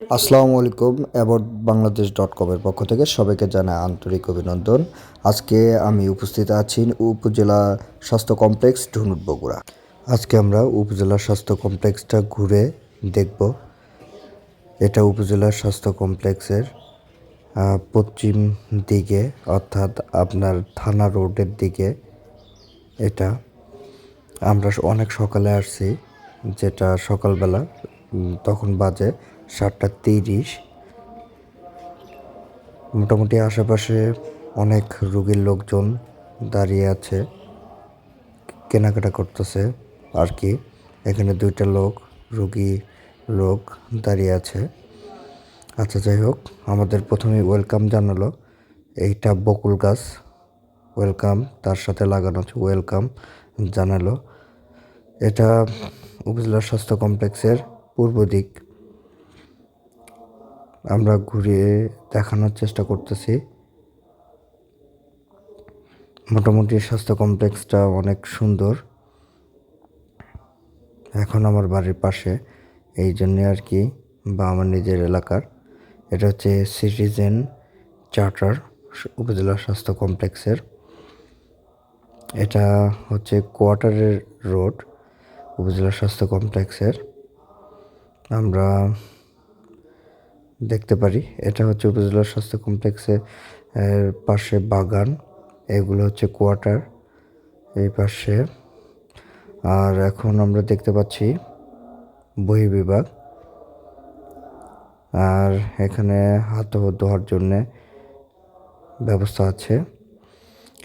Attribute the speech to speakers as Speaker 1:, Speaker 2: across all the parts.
Speaker 1: আসসালামু আলাইকুম about Bangladesh dot কমের পক্ষ থেকে সবাইকে জানাই আন্তরিক অভিনন্দন। আজকে আমি উপস্থিত আছি উপজেলা স্বাস্থ্য কমপ্লেক্স ধুনুট বগুড়া। আজকে আমরা উপজেলা স্বাস্থ্য কমপ্লেক্সটা ঘুরে দেখব। এটা উপজেলা স্বাস্থ্য কমপ্লেক্সের পশ্চিম দিকে, অর্থাৎ আপনার থানা রোডের দিকে এটা। আমরা অনেক সকালে আসছি, যেটা সকালবেলা তখন বাজে। সাতটা তিরিশ। মোটামুটি আশেপাশে অনেক রুগীর লোকজন দাঁড়িয়ে আছে, কেনাকাটা করতেছে আর কি। এখানে দুইটা লোক, রুগী লোক দাঁড়িয়ে আছে। আচ্ছা যাই হোক, আমাদের প্রথমে ওয়েলকাম জানালো। এইটা বকুল গাছ। ওয়েলকাম, তার সাথে লাগানো আছে, ওয়েলকাম জানালো। এটা উপজেলা স্বাস্থ্য কমপ্লেক্সের পূর্ব দিক। আমরা ঘুরিয়ে দেখানোর চেষ্টা করতেছি। মোটামুটি স্বাস্থ্য কমপ্লেক্সটা অনেক সুন্দর। এখন আমার বাড়ির পাশে, এই জন্যে আর কি, বা আমার নিজের এলাকার। এটা হচ্ছে সিটিজেন চার্টার, উপজেলা স্বাস্থ্য কমপ্লেক্সের। এটা হচ্ছে কোয়ার্টারের রোড, উপজেলা স্বাস্থ্য কমপ্লেক্সের। আমরা দেখতে পারি। এটা হচ্ছে উপজেলা স্বাস্থ্য কমপ্লেক্সের পাশে বাগান, এগুলো হচ্ছে কোয়ার্টার এই পাশে। আর এখন আমরা দেখতে পাচ্ছি বহির্বিভাগ আর এখানে হাত ধোয়ার জন্যে ব্যবস্থা আছে।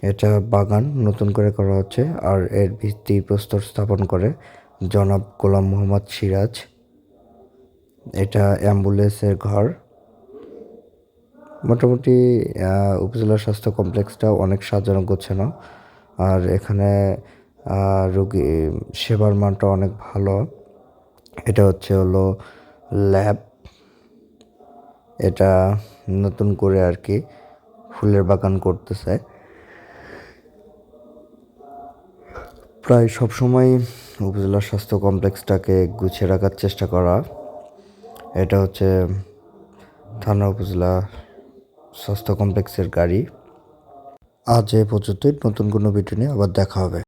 Speaker 1: এটা বাগান নতুন করে করা হচ্ছে, আর এর ভিত্তি প্রস্তর স্থাপন করে জনাব গোলাম মোহাম্মদ সিরাজ। এটা অ্যাম্বুলেন্সের ঘর। মোটামুটি উপজেলা স্বাস্থ্য কমপ্লেক্সটা অনেক সাজানো গোছানো। আর এখানে রোগী, সেবার মানটা অনেক ভালো। এটা হচ্ছে হলো ল্যাব। এটা নতুন করে আর কি ফুলের বাগান করতেছে। প্রায় সবসময় উপজেলা স্বাস্থ্য কমপ্লেক্সটাকে গুছিয়ে রাখার চেষ্টা করা। এটা হচ্ছে থানা উপজেলা স্বাস্থ্য কমপ্লেক্সের গাড়ি। আজ এ পর্যন্তই। নতুন কোনো ভিডিও নিয়ে আবার দেখা হবে।